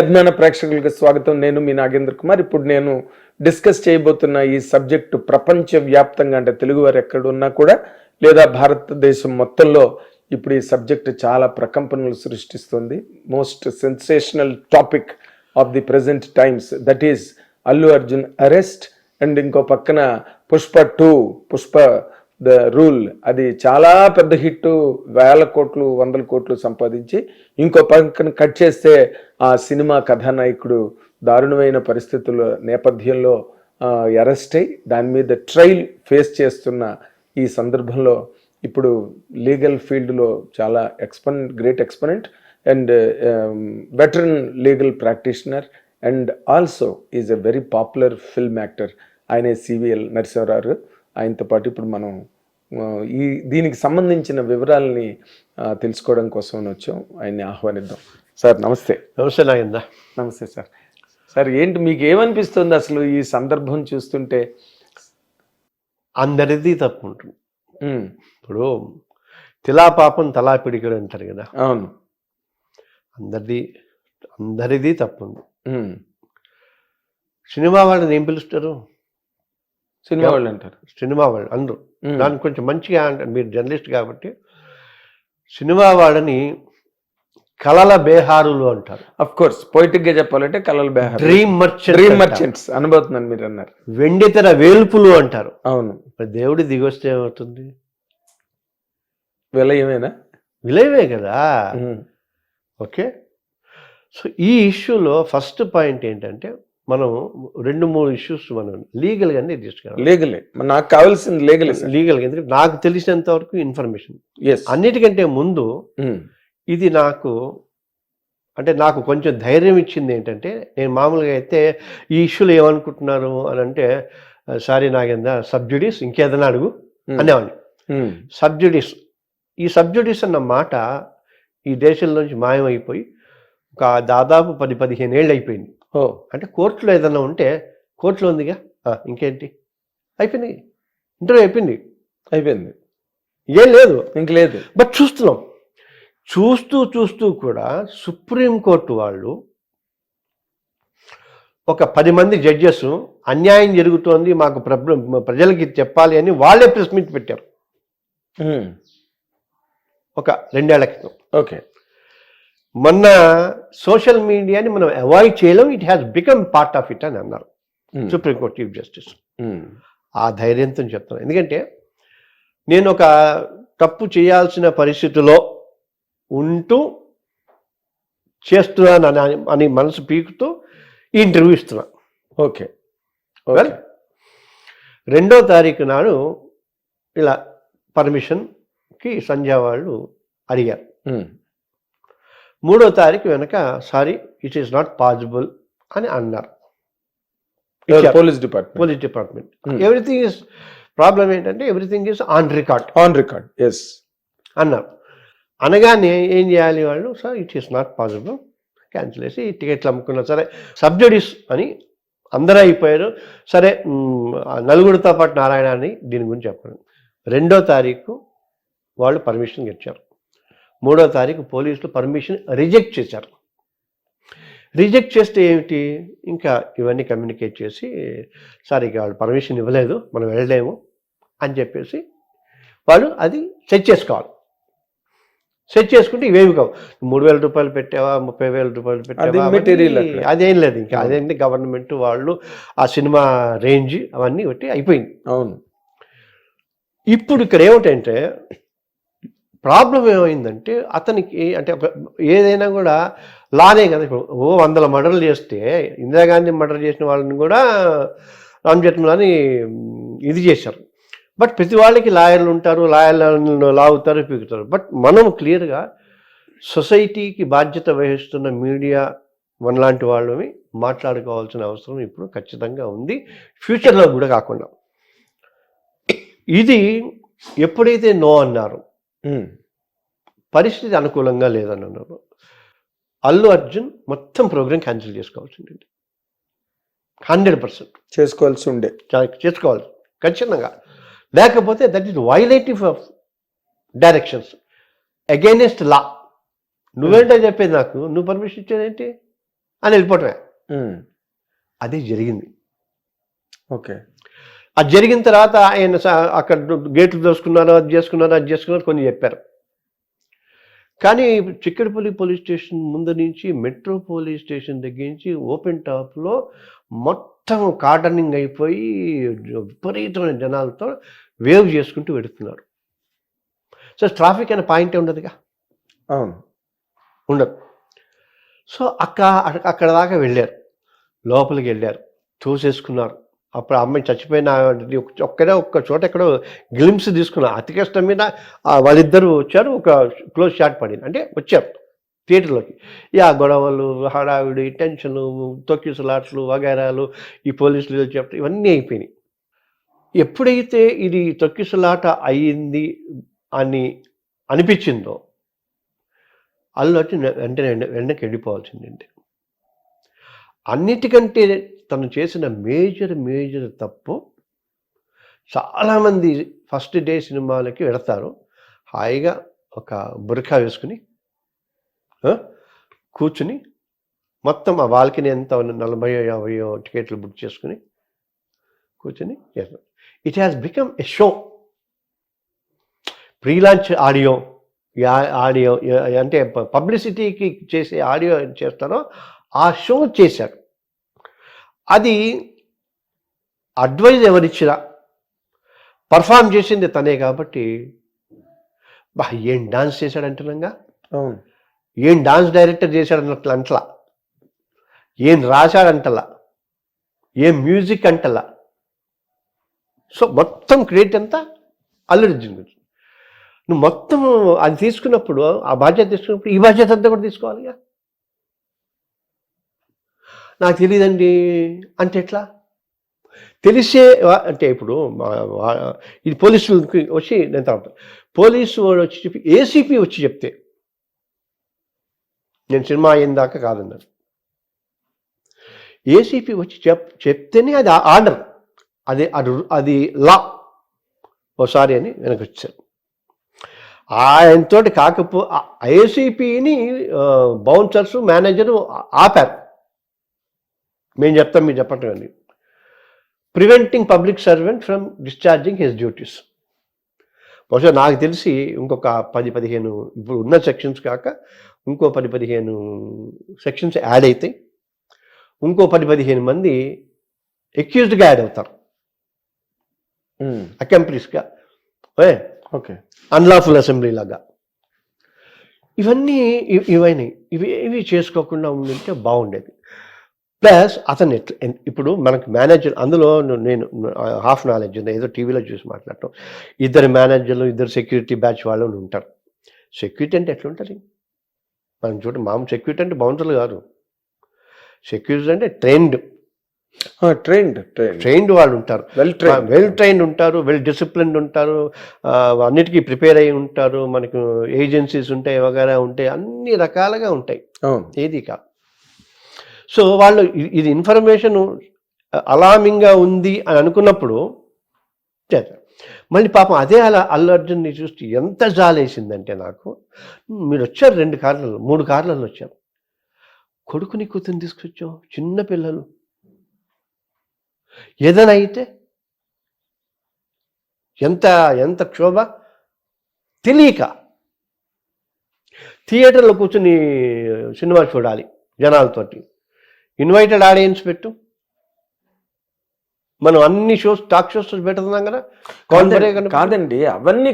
అభిమాన ప్రేక్షకులకు స్వాగతం. నేను మీ నాగేంద్ర కుమార్. ఇప్పుడు నేను డిస్కస్ చేయబోతున్న ఈ సబ్జెక్టు ప్రపంచ వ్యాప్తంగా అంటే తెలుగు వారు ఎక్కడున్నా కూడా లేదా భారతదేశం మొత్తంలో ఇప్పుడు ఈ సబ్జెక్ట్ చాలా ప్రకంపనలు సృష్టిస్తుంది. Most sensational topic of the present times that is Allu Arjun arrest and ఇంకో పక్కన Pushpa two Pushpa The Rule. అది చాలా పెద్ద హిట్ వేల కోట్లు వందల కోట్లు సంపాదించి ఇంకో పక్కన కట్ చేస్తే ఆ సినిమా కథానాయకుడు దారుణమైన పరిస్థితుల నేపథ్యంలో అరెస్ట్ అయి దాని మీద ట్రయల్ ఫేస్ చేస్తున్న ఈ సందర్భంలో ఇప్పుడు లీగల్ ఫీల్డ్లో చాలా exponent great exponent and veteran legal practitioner and also is a very popular film actor. ఆయనే సివిఎల్ నరసింహరావు. ఆయనతో పాటు ఇప్పుడు మనం ఈ దీనికి సంబంధించిన వివరాలని తెలుసుకోవడం కోసం వచ్చాం. ఆయన్ని ఆహ్వానిద్దాం. సార్ నమస్తే. నమస్తే నాగేంద్ర. నమస్తే సార్. సార్ ఏంటి మీకు ఏమనిపిస్తుంది అసలు ఈ సందర్భం చూస్తుంటే? అందరిది తప్పు ఉంటుంది ఇప్పుడు తిలా పాపం తలా పిడికలు అంటారు కదా. అవును. అందరిది అందరిది తప్పు ఉంది సినిమా వాళ్ళని ఏం పిలుస్తారు? సినిమా వాళ్ళు అంటారు. సినిమా వాళ్ళు అందరూ. దానికి కొంచెం మంచిగా అంటారు మీరు జర్నలిస్ట్ కాబట్టి సినిమా వాళ్ళని కళల బేహారులు అంటారు. అఫ్ కోర్స్ పొయిటిక్గా చెప్పాలంటే కలల్ బెహార్ డ్రీమ్ మర్చెంట్ డ్రీమ్ మర్చెంట్స్ అనబోతున్నాను మీరు అన్నారు. వెండితెర వేల్పులు అంటారు. అవును. దేవుడి దిగొస్తే ఏమవుతుంది? విలయమేనా? విలేవే కదా. ఓకే. సో ఈ ఇష్యూలో ఫస్ట్ పాయింట్ ఏంటంటే మనం రెండు మూడు ఇష్యూస్ మనం లీగల్గానే తీసుకురావాలి లీగలే మరి నాకు కావాల్సింది లీగలే లీగల్గా ఎందుకంటే నాకు తెలిసినంత వరకు ఇన్ఫర్మేషన్ అన్నిటికంటే ముందు ఇది నాకు అంటే నాకు కొంచెం ధైర్యం ఇచ్చింది ఏంటంటే నేను మామూలుగా అయితే ఈ ఇష్యూలు ఏమనుకుంటున్నారు అని అంటే సారీ నాగేంద్ర సబ్జుడీస్ ఇంకేదైనా అడుగు అనేవాడిని. సబ్జుడీస్ ఈ సబ్జుడీస్ అన్న మాట ఈ దేశంలోంచి మాయమైపోయి ఒక దాదాపు పది పదిహేను ఏళ్ళు అయిపోయింది. ఓ అంటే కోర్టులో ఏదైనా ఉంటే కోర్టులో ఉందిగా? ఇంకేంటి? అయిపోయింది. ఇంటర్వ్యూ అయిపోయింది. అయిపోయింది. ఏం లేదు. ఇంక లేదు. బట్ చూస్తున్నాం. చూస్తూ చూస్తూ కూడా సుప్రీంకోర్టు వాళ్ళు ఒక పది మంది జడ్జెస్ అన్యాయం జరుగుతోంది మాకు ప్రజలకి చెప్పాలి అని వాళ్ళే ప్రెస్ మీట్ పెట్టారు. ఒక రెండేళ్ళ క్రితం. ఓకే. మొన్న సోషల్ మీడియాని మనం అవాయిడ్ చేయలేం. It has become part of it అని అన్నారు. సుప్రీంకోర్టు చీఫ్ జస్టిస్ ఆ ధైర్యంతో చెప్తాను ఎందుకంటే నేను ఒక తప్పు చేయాల్సిన పరిస్థితిలో ఉంటూ చేస్తున్నాను అని అని మనసు పీకుతూ ఈ ఇంటర్వ్యూ ఇస్తున్నా. ఓకే. ఓకే. రెండో తారీఖు నాడు ఇలా పర్మిషన్కి సంధ్య వాళ్ళు అడిగారు. ఉమ్, మూడో తారీఖు వెనక sorry it is not possible అని అన్నారు. Police department police department. Everything is problem ఏంటంటే everything is on record on record yes అన్నారు. అనగానే ఏం చేయాలి వాళ్ళు? Sir it is not possible cancel చేసి టికెట్లు అమ్ముకున్నా సరే సబ్జడీస్ అని అందరూ అయిపోయారు. సరే నలుగురితో పాటు నారాయణ అని దీని గురించి చెప్పండి. రెండో తారీఖు వాళ్ళు పర్మిషన్ ఇచ్చారు మూడో తారీఖు పోలీసులు పర్మిషన్ రిజెక్ట్ చేశారు. రిజెక్ట్ చేస్తే ఏమిటి? ఇంకా ఇవన్నీ కమ్యూనికేట్ చేసి సార్ ఇక వాళ్ళు పర్మిషన్ ఇవ్వలేదు మనం వెళ్ళలేము అని చెప్పేసి వాళ్ళు అది సెట్ చేసుకోవాలి. సెట్ చేసుకుంటే ఇవేవి కావు. మూడు వేల రూపాయలు పెట్టావా ముప్పై వేల రూపాయలు పెట్టావా అది లేదు ఇంకా. అదేంటి? గవర్నమెంట్ వాళ్ళు ఆ సినిమా రేంజ్ అవన్నీ బట్టి అయిపోయింది. అవును. ఇప్పుడు ఇక్కడ ఏమిటంటే ప్రాబ్లం ఏమైందంటే అతనికి అంటే ఒక- ఏదైనా కూడా లానే కదా. ఇప్పుడు ఓ వందల మర్డర్లు చేస్తే ఇందిరాగాంధీ మర్డర్ చేసిన వాళ్ళని కూడా రామ్ జెట్మలాని ఇది చేశారు. బట్ ప్రతి వాళ్ళకి లాయర్లు ఉంటారు లాయర్లను లాగుతారు పీకుతారు. బట్ మనం క్లియర్గా సొసైటీకి బాధ్యత వహిస్తున్న మీడియా మనలాంటి వాళ్ళని మాట్లాడుకోవాల్సిన అవసరం ఇప్పుడు ఖచ్చితంగా ఉంది. ఫ్యూచర్లో కూడా కాకుండా. ఇది ఎప్పుడైతే నో అన్నారు పరిస్థితి అనుకూలంగా లేదని అన్నారు అల్లు అర్జున్ మొత్తం ప్రోగ్రామ్ క్యాన్సిల్ చేసుకోవాల్సింది. Hundred percent. చేసుకోవాల్సి ఉండే చేసుకోవాలి. ఖచ్చితంగా. లేకపోతే that is violative of directions. Against law. నువ్వేంటో చెప్పేది నాకు. నువ్వు పర్మిషన్ ఇచ్చేదేంటి? అని వెళ్ళిపోవటమే. అదే జరిగింది. ఓకే. అది జరిగిన తర్వాత ఆయన అక్కడ గేట్లు దోసుకున్నారు అది చేసుకున్నారు అది చేసుకున్నారు కొన్ని చెప్పారు. కానీ చిక్కడపల్లి పోలీస్ స్టేషన్ ముందు నుంచి మెట్రో పోలీస్ స్టేషన్ దగ్గర నుంచి ఓపెన్ టాప్లో మొత్తం కార్డనింగ్ అయిపోయి విపరీతమైన జనాలతో వేవ్ చేసుకుంటూ వెడుతున్నారు సో ట్రాఫిక్ అనే పాయింటే ఉండదుగా? అవును. ఉండదు. సో అక్క అక్క- అక్కడ దాకా వెళ్ళారు. లోపలికి వెళ్ళారు. చూసేసుకున్నారు అప్పుడు అమ్మాయి చచ్చిపోయిన ఒక్క- ఒక్కడే ఒక్క చోట ఎక్కడో గ్లిమ్స్ తీసుకున్నారు అతి కష్టం మీద వాళ్ళిద్దరు వాళ్ళిద్దరూ వచ్చారు. ఒక క్లోజ్ షాట్ పడింది. అంటే వచ్చారు థియేటర్లోకి. యా ఆ గొడవలు హడావిడి టెన్షన్లు తొక్కిసలాట్లు వగైరాలు ఈ పోలీసులు చెప్పడం ఇవన్నీ అయిపోయినాయి. ఎప్పుడైతే ఇది తొక్కిసలాట అయ్యింది అని అనిపించిందో అల్లు వచ్చి వెంటనే వెంటకి వెళ్ళిపోవాల్సిందండి అన్నిటికంటే తను చేసిన మేజర్ మేజర్ తప్పు చాలామంది ఫస్ట్ డే సినిమాలకి వెడతారు హాయిగా ఒక బురఖా వేసుకుని కూర్చుని మొత్తం ఆ బాల్కనీ ఎంత నలభై యాభయో టికెట్లు బుక్ చేసుకుని కూర్చుని it has become a show pre launch audio audio అంటే పబ్లిసిటీకి చేసే ఆడియో చేస్తారో ఆ షో చేశారు అది అడ్వైజ్ ఎవరిచ్చినా పర్ఫామ్ చేసింది తనే కాబట్టి బా ఏం డాన్స్ చేశాడు అంటున్నాగా అవును. ఏం డాన్స్ డైరెక్టర్ చేశాడు అన్నట్లు అంటలా ఏం రాశాడంటలా? ఏం మ్యూజిక్ అంటలా? సో మొత్తం క్రియేట్ అంతా అల్లుడి గురించి నువ్వు మొత్తం అది తీసుకున్నప్పుడు ఆ బాధ్యత తీసుకున్నప్పుడు ఈ బాధ్యత అంతా కూడా తీసుకోవాలిగా? నాకు తెలియదండి అంటే ఎట్లా? తెలిసే అంటే ఇప్పుడు ఇది పోలీసులకి వచ్చి నేను తర్వాత పోలీసు వాడు వచ్చి చెప్పి ఏసీపీ వచ్చి చెప్తే నేను సినిమా అయిన దాకా కాదన్నాను. ఏసీపీ వచ్చి చెప్ చెప్తేనే అది ఆర్డర్. అది అది అది లా. ఓసారి అని వెనక్కి వచ్చారు ఆయనతోటి కాకపో ఏసీపీని బౌన్సర్స్ మేనేజరు ఆపారు. మేము చెప్తాం మీరు చెప్పటం అండి preventing public servant from discharging his duties బహుశా నాకు తెలిసి ఇంకొక పది పదిహేను ఇప్పుడు ఉన్న సెక్షన్స్ కాక ఇంకో పది పదిహేను సెక్షన్స్ యాడ్ అవుతాయి ఇంకో పది పదిహేను మంది ఎక్యూజ్డ్గా యాడ్ అవుతారు. అకంప్లీస్గా ఏ ఓకే. అన్లాఫుల్ అసెంబ్లీ లాగా. ఇవన్నీ ఇవన్నీ ఇవి ఇవి చేసుకోకుండా ఉండింటే బాగుండేది. ప్లస్ అతను ఇప్పుడు మనకు మేనేజర్ అందులో నేను హాఫ్ నాలెడ్జ్ ఉంది? ఏదో టీవీలో చూసి మాట్లాడటం. ఇద్దరు మేనేజర్లు ఇద్దరు సెక్యూరిటీ బ్యాచ్ వాళ్ళు ఉంటారు. సెక్యూరిటీ అంటే ఎట్లుంటుంది? మనం చూడ మామూలు సెక్యూరిటీ అంటే బౌన్సర్లు కాదు. సెక్యూరిటీ అంటే ట్రైన్డ్. ట్రైన్డ్ ట్రైన్ ట్రైన్డ్ వాళ్ళు ఉంటారు. వెల్ ట్రైన్ వెల్ ట్రైన్డ్ ఉంటారు వెల్ డిసిప్లిన్డ్ ఉంటారు అన్నిటికీ ప్రిపేర్ అయి ఉంటారు. మనకు ఏజెన్సీస్ ఉంటాయి వగేరా ఉంటాయి అన్ని రకాలుగా ఉంటాయి. ఏది కాదు. సో వాళ్ళు ఇది ఇన్ఫర్మేషన్ అలామింగ్గా ఉంది అని అనుకున్నప్పుడు మళ్ళీ పాపం అదే అలా అల్లు అర్జున్ని చూసి ఎంత జాలేసిందంటే నాకు మీరు వచ్చారు రెండు కార్లలో మూడు కార్లలో వచ్చారు కొడుకుని కూతురు తీసుకొచ్చావు చిన్న పిల్లలు. ఏదైనా అయితే ఎంత ఎంత క్షోభ? తెలియక థియేటర్లో కూర్చుని సినిమా చూడాలి జనాలతోటి. ఇన్వైటెడ్ ఆడియన్స్ పెట్టు. మనం అన్ని షోస్ టాక్ షోస్ పెడుతున్నాం కదా. కాదండి కాదండి అవన్నీ